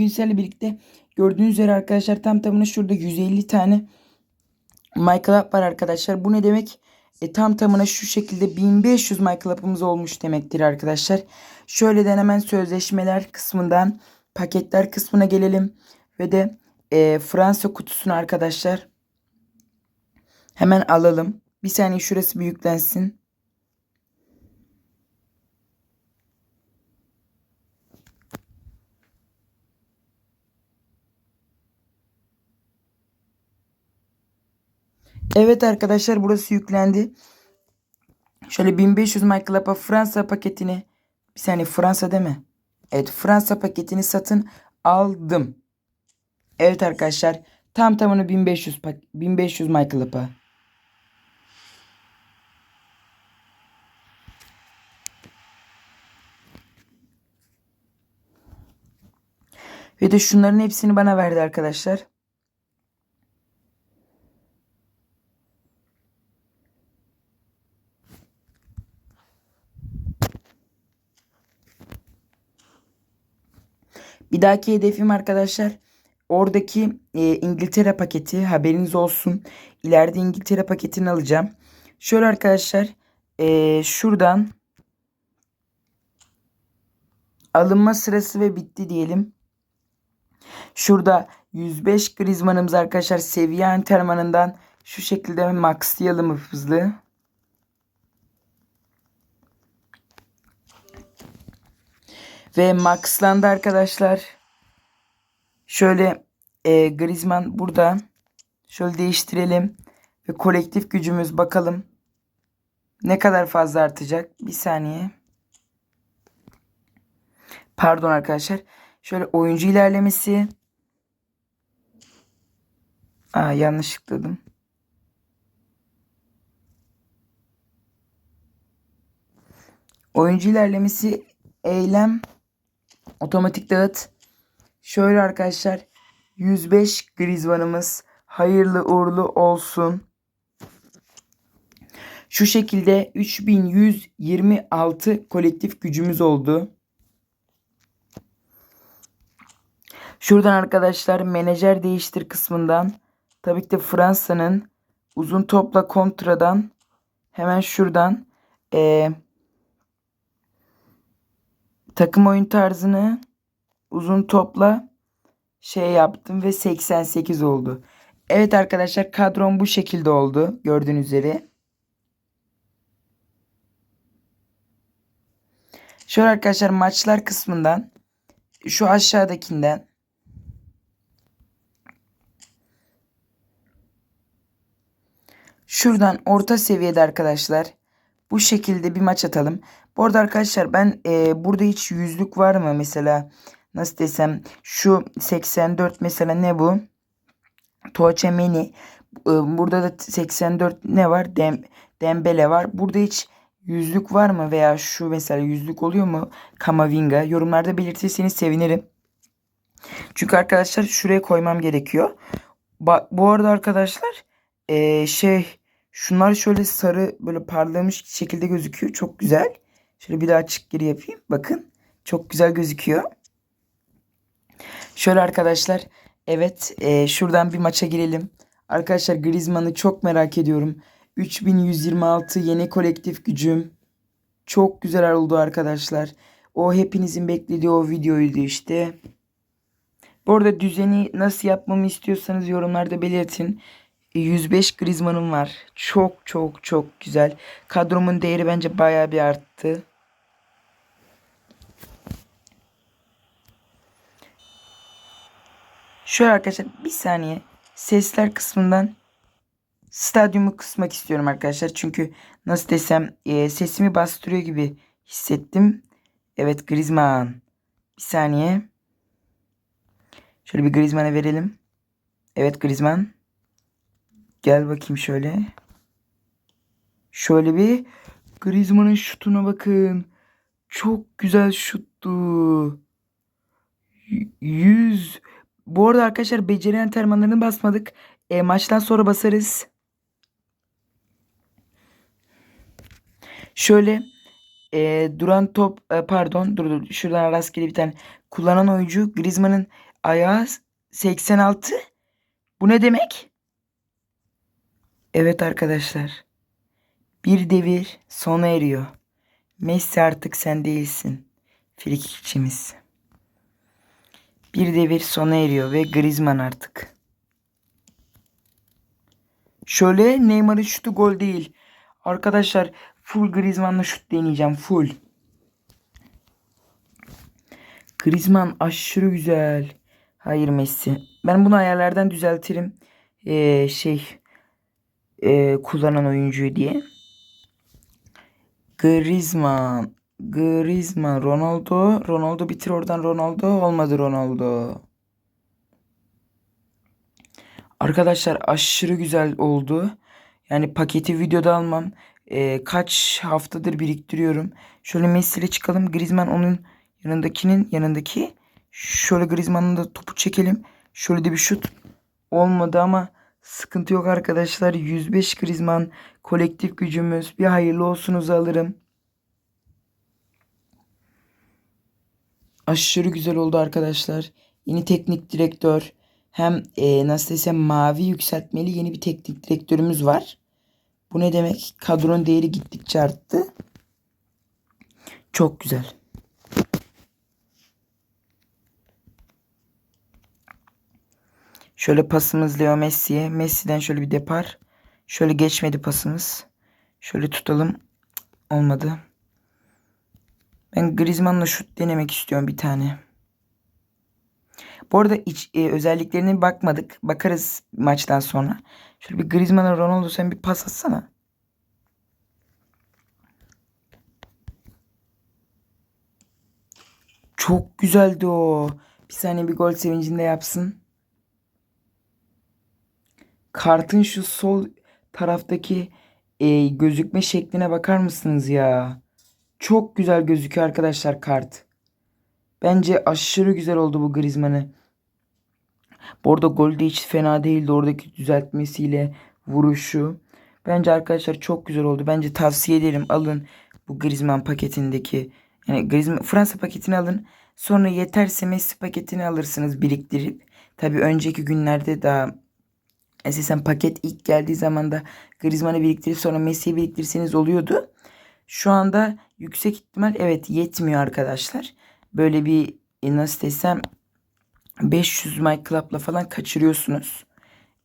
Bugün sizlerle birlikte gördüğünüz üzere arkadaşlar tam tamına şurada 150 tane Up var arkadaşlar. Bu ne demek? E, tam tamına şu şekilde 1500 Michael Up'ımız olmuş demektir arkadaşlar. Şöyle de hemen sözleşmeler kısmından paketler kısmına gelelim. Ve de e, Fransa kutusunu arkadaşlar hemen alalım. Bir saniye şurası büyüklensin. Evet arkadaşlar burası yüklendi. Şöyle 1500 Michael Up'a Fransa paketini bir saniye Fransa deme. Evet Fransa paketini satın aldım. Evet arkadaşlar tam tamını 1500 pak 1500 Michael Up'a. Ve de şunların hepsini bana verdi arkadaşlar. Bir dahaki hedefim arkadaşlar oradaki e, İngiltere paketi haberiniz olsun. İleride İngiltere paketini alacağım. Şöyle arkadaşlar e, şuradan alınma sırası ve bitti diyelim. Şurada 105 Griezmann'ımız arkadaşlar seviye antrenmanından şu şekilde maxlayalım hızlı. Ve maxlandı arkadaşlar. Şöyle e, Griezmann burada. Şöyle değiştirelim. Ve kolektif gücümüz bakalım. Ne kadar fazla artacak. Bir saniye. Pardon arkadaşlar. Şöyle oyuncu ilerlemesi. Aa yanlış tıkladım. Oyuncu ilerlemesi eylem otomatik dağıt. Şöyle arkadaşlar 105 Griezmann'ımız hayırlı uğurlu olsun. Şu şekilde 3126 kolektif gücümüz oldu. Şuradan arkadaşlar menajer değiştir kısmından tabii ki de Fransa'nın uzun topla kontradan hemen şuradan e, takım oyun tarzını uzun topla şey yaptım ve 88 oldu. Evet arkadaşlar kadrom bu şekilde oldu gördüğünüz üzere. Şöyle arkadaşlar maçlar kısmından şu aşağıdakinden Şuradan orta seviyede arkadaşlar bu şekilde bir maç atalım. Bu arada arkadaşlar ben e, burada hiç yüzlük var mı mesela nasıl desem şu 84 mesela ne bu? Toçe Meni. E, burada da 84 ne var? Dem, Dembele var. Burada hiç yüzlük var mı veya şu mesela yüzlük oluyor mu? Kamavinga yorumlarda belirtirseniz sevinirim. Çünkü arkadaşlar şuraya koymam gerekiyor. Ba bu arada arkadaşlar ee, şey şunlar şöyle sarı böyle parlamış şekilde gözüküyor. Çok güzel. Şöyle bir daha açık geri yapayım. Bakın. Çok güzel gözüküyor. Şöyle arkadaşlar. Evet. E, şuradan bir maça girelim. Arkadaşlar Griezmann'ı çok merak ediyorum. 3126 yeni kolektif gücüm. Çok güzel oldu arkadaşlar. O hepinizin beklediği o videoydu işte. Bu arada düzeni nasıl yapmamı istiyorsanız yorumlarda belirtin. 105 Griezmann'ım var. Çok çok çok güzel. Kadromun değeri bence bayağı bir arttı. Şöyle arkadaşlar bir saniye sesler kısmından stadyumu kısmak istiyorum arkadaşlar. Çünkü nasıl desem e, sesimi bastırıyor gibi hissettim. Evet Griezmann. Bir saniye. Şöyle bir Griezmann'a verelim. Evet Griezmann. Gel bakayım şöyle. Şöyle bir Griezmann'ın şutuna bakın. Çok güzel şuttu. 100 bu arada arkadaşlar becerilen termanlarını basmadık. E, maçtan sonra basarız. Şöyle e, duran top e, pardon dur dur şuradan rastgele bir tane kullanan oyuncu Griezmann'ın ayağı 86. Bu ne demek? Evet arkadaşlar. Bir devir sona eriyor. Messi artık sen değilsin. Frikikçimiz. Bir devir sona eriyor ve Griezmann artık. Şöyle Neymar'ın şutu gol değil. Arkadaşlar full Griezmann'la şut deneyeceğim. Full. Griezmann aşırı güzel. Hayır Messi. Ben bunu ayarlardan düzeltirim. Ee, şey e, kullanan oyuncuyu diye. Griezmann. Griezmann. Ronaldo. Ronaldo bitir oradan Ronaldo. Olmadı Ronaldo. Arkadaşlar aşırı güzel oldu. Yani paketi videoda almam. Ee, kaç haftadır biriktiriyorum. Şöyle Messi ile çıkalım. Griezmann onun yanındakinin yanındaki. Şöyle Griezmann'ın da topu çekelim. Şöyle de bir şut. Olmadı ama sıkıntı yok arkadaşlar. 105 Griezmann kolektif gücümüz. Bir hayırlı olsunuzu alırım. Aşırı güzel oldu arkadaşlar. Yeni teknik direktör. Hem e, nasıl desem mavi yükseltmeli yeni bir teknik direktörümüz var. Bu ne demek? Kadronun değeri gittikçe arttı. Çok güzel. Şöyle pasımız Leo Messi'ye. Messi'den şöyle bir depar. Şöyle geçmedi pasımız. Şöyle tutalım. Olmadı. Ben Griezmann'la şut denemek istiyorum bir tane. Bu arada iç, e, özelliklerine bakmadık. Bakarız maçtan sonra. Şöyle bir Griezmann'a Ronaldo sen bir pas atsana. Çok güzeldi o. Bir saniye bir gol sevincinde yapsın. Kartın şu sol taraftaki e, gözükme şekline bakar mısınız ya? Çok güzel gözüküyor arkadaşlar kart. Bence aşırı güzel oldu bu Griezmann'ı. Bu arada gol de hiç fena değildi. Oradaki düzeltmesiyle vuruşu. Bence arkadaşlar çok güzel oldu. Bence tavsiye ederim. Alın bu Griezmann paketindeki. Yani Griezmann Fransa paketini alın. Sonra yeterse Messi paketini alırsınız biriktirip. Tabi önceki günlerde daha esasen paket ilk geldiği zaman da Griezmann'ı biriktirip sonra Messi'yi biriktirirseniz oluyordu. Şu anda yüksek ihtimal evet yetmiyor arkadaşlar. Böyle bir e, nasıl desem 500 My Club'la falan kaçırıyorsunuz.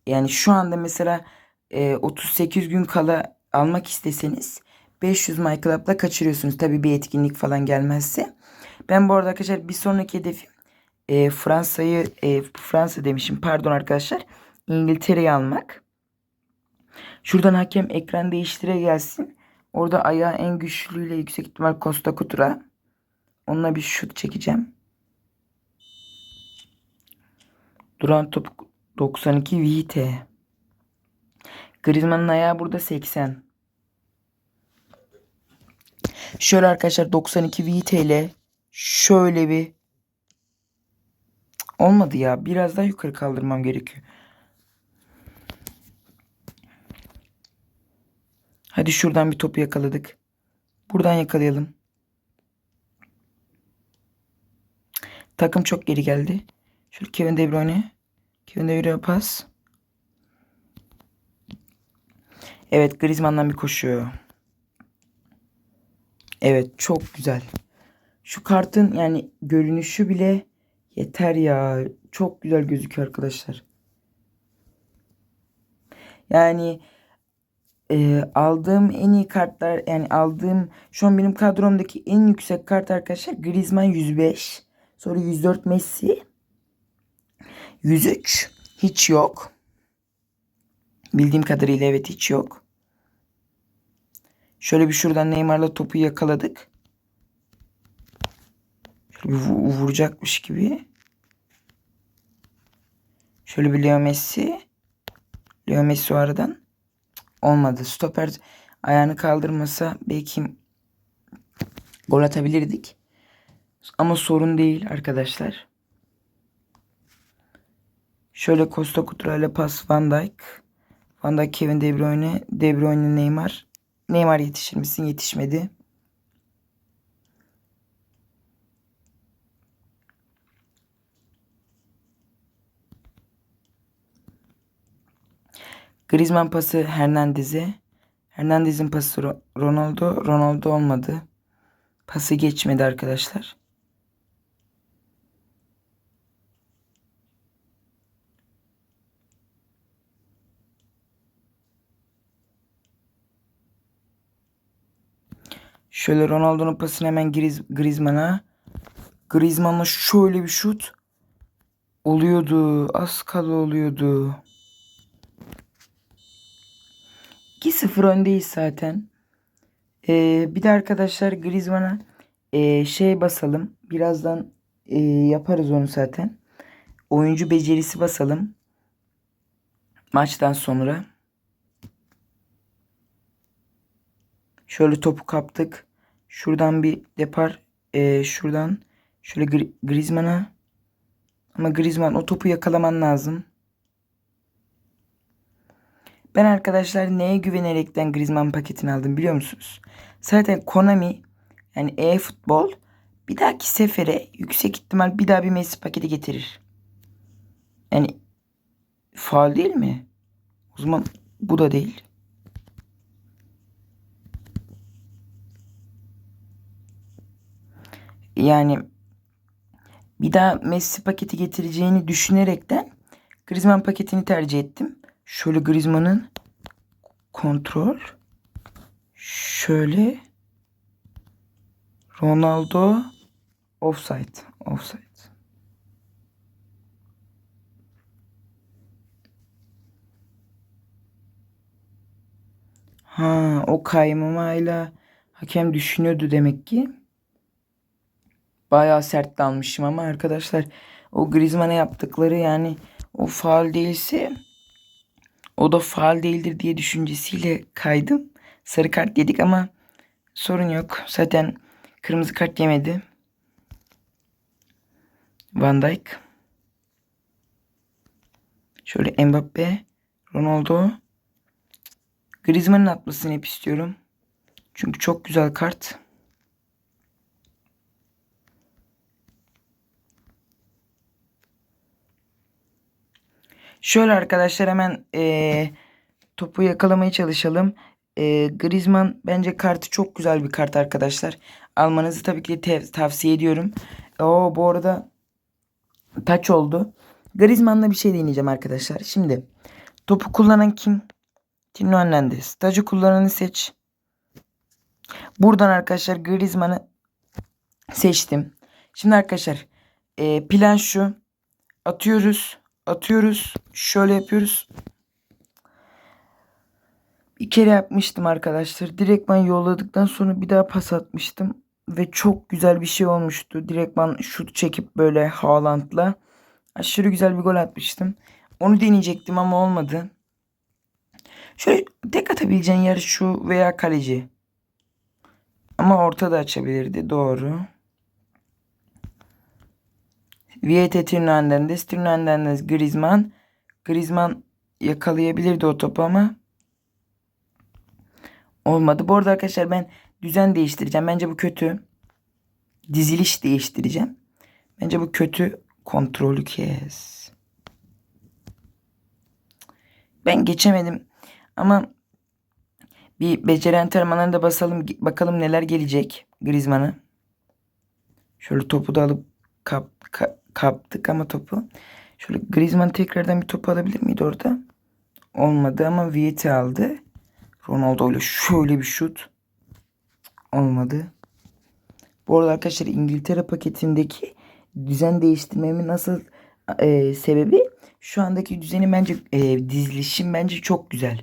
Yani şu anda mesela e, 38 gün kala almak isteseniz 500 My Club'la kaçırıyorsunuz. Tabii bir etkinlik falan gelmezse. Ben bu arada arkadaşlar bir sonraki hedefim e, Fransa'yı e, Fransa demişim pardon arkadaşlar. İngiltere'yi almak. Şuradan hakem ekran değiştire gelsin. Orada ayağı en güçlüyle yüksek ihtimal Costa Kutura. Onunla bir şut çekeceğim. Duran top 92 Vite. Griezmann'ın ayağı burada 80. Şöyle arkadaşlar 92 Vite ile şöyle bir olmadı ya. Biraz daha yukarı kaldırmam gerekiyor. Hadi şuradan bir topu yakaladık. Buradan yakalayalım. Takım çok geri geldi. Şöyle Kevin De Bruyne. Kevin De Bruyne pas. Evet Griezmann'dan bir koşuyor. Evet çok güzel. Şu kartın yani görünüşü bile yeter ya. Çok güzel gözüküyor arkadaşlar. Yani e, aldığım en iyi kartlar yani aldığım şu an benim kadromdaki en yüksek kart arkadaşlar Griezmann 105. Sonra 104 Messi. 103 hiç yok. Bildiğim kadarıyla evet hiç yok. Şöyle bir şuradan Neymar'la topu yakaladık. Şöyle bir vuracakmış gibi. Şöyle bir Leo Messi. Leo Messi aradan. Olmadı. Stoper ayağını kaldırmasa belki gol atabilirdik. Ama sorun değil arkadaşlar. Şöyle Costa Kutra ile pas Van Dijk. Van Dijk Kevin De Bruyne. De Bruyne Neymar. Neymar yetişir misin? Yetişmedi. Griezmann pası Hernandez'e. Hernandez'in pası Ro- Ronaldo. Ronaldo olmadı. Pası geçmedi arkadaşlar. Şöyle Ronaldo'nun pasını hemen Griez Griezmann'a. Griezmann'la şöyle bir şut. Oluyordu. Az kala oluyordu. 2-0 öndeyiz zaten. Ee, bir de arkadaşlar Griezmann'a ee, şey basalım. Birazdan ee, yaparız onu zaten. Oyuncu becerisi basalım. Maçtan sonra. Şöyle topu kaptık. Şuradan bir depar. ee, şuradan şöyle Gri- Griezmann'a. Ama Griezmann o topu yakalaman lazım. Ben arkadaşlar neye güvenerekten Griezmann paketini aldım biliyor musunuz? Zaten Konami yani e-futbol bir dahaki sefere yüksek ihtimal bir daha bir Messi paketi getirir. Yani faal değil mi? O zaman bu da değil. Yani bir daha Messi paketi getireceğini düşünerekten Griezmann paketini tercih ettim. Şöyle Griezmann'ın kontrol. Şöyle Ronaldo offside. Offside. Ha, o kaymamayla hakem düşünüyordu demek ki. Bayağı sert dalmışım ama arkadaşlar o Griezmann'a yaptıkları yani o faal değilse o da faal değildir diye düşüncesiyle kaydım. Sarı kart yedik ama sorun yok. Zaten kırmızı kart yemedi. Van Dijk. Şöyle Mbappe, Ronaldo. Griezmann'ın atmasını hep istiyorum. Çünkü çok güzel kart. Şöyle arkadaşlar hemen eee, topu yakalamaya çalışalım. Eee Griezmann bence kartı çok güzel bir kart arkadaşlar. Almanızı tabii ki tev- tavsiye ediyorum. Oo bu arada taç oldu. Griezmann'la bir şey deneyeceğim arkadaşlar. Şimdi topu kullanan kim? Tino Hernandez. Tacı kullananı seç. Buradan arkadaşlar Griezmann'ı seçtim. Şimdi arkadaşlar eee, plan şu. Atıyoruz. Atıyoruz. Şöyle yapıyoruz. Bir kere yapmıştım arkadaşlar. Direktman yolladıktan sonra bir daha pas atmıştım. Ve çok güzel bir şey olmuştu. Direktman şut çekip böyle Haaland'la. Aşırı güzel bir gol atmıştım. Onu deneyecektim ama olmadı. Şöyle tek atabileceğin yer şu veya kaleci. Ama ortada açabilirdi. Doğru. Viete. Tino Hernandez Griezmann. Griezmann yakalayabilirdi o topu ama olmadı. Bu arada arkadaşlar ben düzen değiştireceğim. Bence bu kötü. Diziliş değiştireceğim. Bence bu kötü. Kontrolü kes. Ben geçemedim. Ama bir beceri antrenmanlarına da basalım. Bakalım neler gelecek Griezmann'a. Şöyle topu da alıp kap, ka- kaptık ama topu. Şöyle Griezmann tekrardan bir topu alabilir miydi orada? Olmadı ama Vieti aldı. Ronaldo ile şöyle bir şut. Olmadı. Bu arada arkadaşlar İngiltere paketindeki düzen değiştirmemin nasıl e, sebebi şu andaki düzeni bence e, dizilişim bence çok güzel.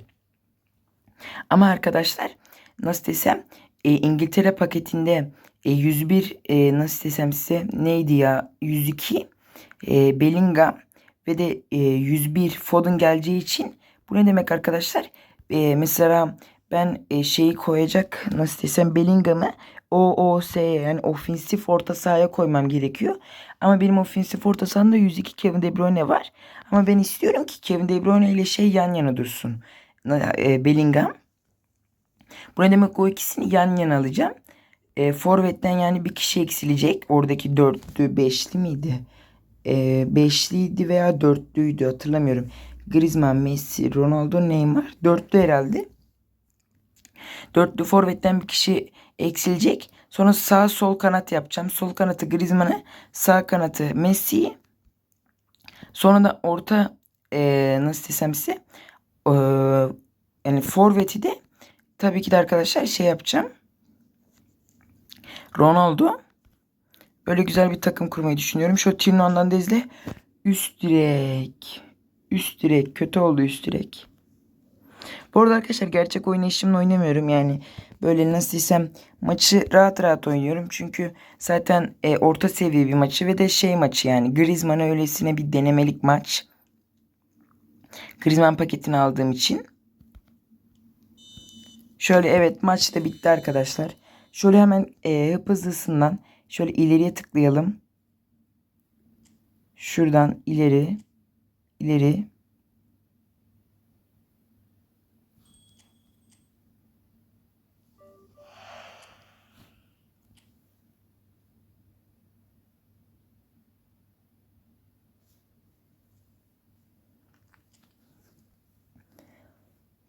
Ama arkadaşlar nasıl desem e, İngiltere paketinde e, 101 e, nasıl desem size neydi ya 102 e, Bellingham ve de e, 101 Foden geleceği için bu ne demek arkadaşlar? E, mesela ben e, şeyi koyacak nasıl desem Bellingham'ı OOS'ye yani ofensif orta sahaya koymam gerekiyor. Ama benim ofensif orta sahamda 102 Kevin De Bruyne var. Ama ben istiyorum ki Kevin De Bruyne ile şey yan yana dursun. E, Bellingham. Bu ne demek o ikisini yan yana alacağım. E, Forvet'ten yani bir kişi eksilecek. Oradaki dörtlü beşli miydi? E, beşliydi veya dörtlüydü hatırlamıyorum. Griezmann, Messi, Ronaldo, Neymar. Dörtlü herhalde. Dörtlü forvetten bir kişi eksilecek. Sonra sağ sol kanat yapacağım. Sol kanatı Griezmann'ı, sağ kanatı Messi'yi. Sonra da orta eee, nasıl desem size eee, yani forveti de tabii ki de arkadaşlar şey yapacağım. Ronaldo. Böyle güzel bir takım kurmayı düşünüyorum. Şu Tirnon'dan da izle. Üst direk. Üst direk. Kötü oldu üst direk. Bu arada arkadaşlar gerçek oynayışımla oynamıyorum. Yani böyle nasıl desem maçı rahat rahat oynuyorum. Çünkü zaten e, orta seviye bir maçı ve de şey maçı yani Griezmann'a öylesine bir denemelik maç. Griezmann paketini aldığım için. Şöyle evet maç da bitti arkadaşlar. Şöyle hemen e, hıp hızlısından şöyle ileriye tıklayalım. Şuradan ileri ileri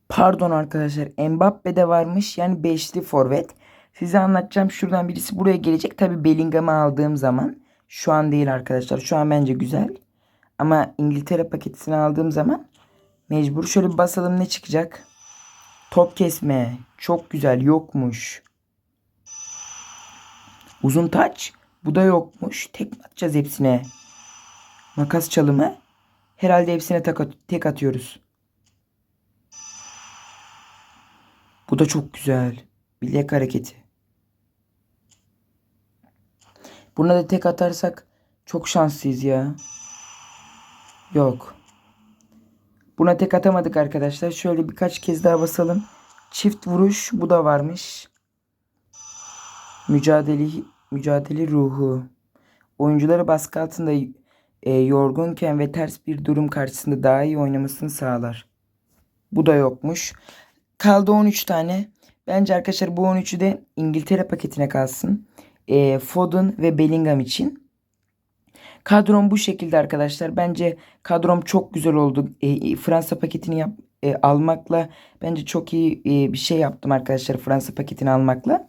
Pardon arkadaşlar. Mbappe de varmış. Yani beşli forvet. Size anlatacağım. Şuradan birisi buraya gelecek. Tabi Bellingham'ı aldığım zaman. Şu an değil arkadaşlar. Şu an bence güzel. Ama İngiltere paketini aldığım zaman mecbur. Şöyle bir basalım ne çıkacak? Top kesme. Çok güzel. Yokmuş. Uzun taç. Bu da yokmuş. Tek atacağız hepsine? Makas çalımı. Herhalde hepsine tek atıyoruz. Bu da çok güzel. Bilek hareketi. Buna da tek atarsak çok şanslıyız ya. Yok. Buna tek atamadık arkadaşlar. Şöyle birkaç kez daha basalım. Çift vuruş bu da varmış. Mücadele mücadele ruhu. Oyuncuları baskı altında e, yorgunken ve ters bir durum karşısında daha iyi oynamasını sağlar. Bu da yokmuş. Kaldı 13 tane. Bence arkadaşlar bu 13'ü de İngiltere paketine kalsın. E, Foden ve Bellingham için. Kadrom bu şekilde arkadaşlar. Bence kadrom çok güzel oldu. E, Fransa paketini yap, e, almakla bence çok iyi e, bir şey yaptım arkadaşlar Fransa paketini almakla.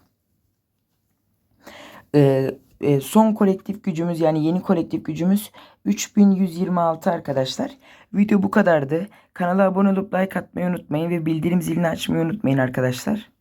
E, e, son kolektif gücümüz yani yeni kolektif gücümüz 3126 arkadaşlar. Video bu kadardı. Kanala abone olup like atmayı unutmayın ve bildirim zilini açmayı unutmayın arkadaşlar.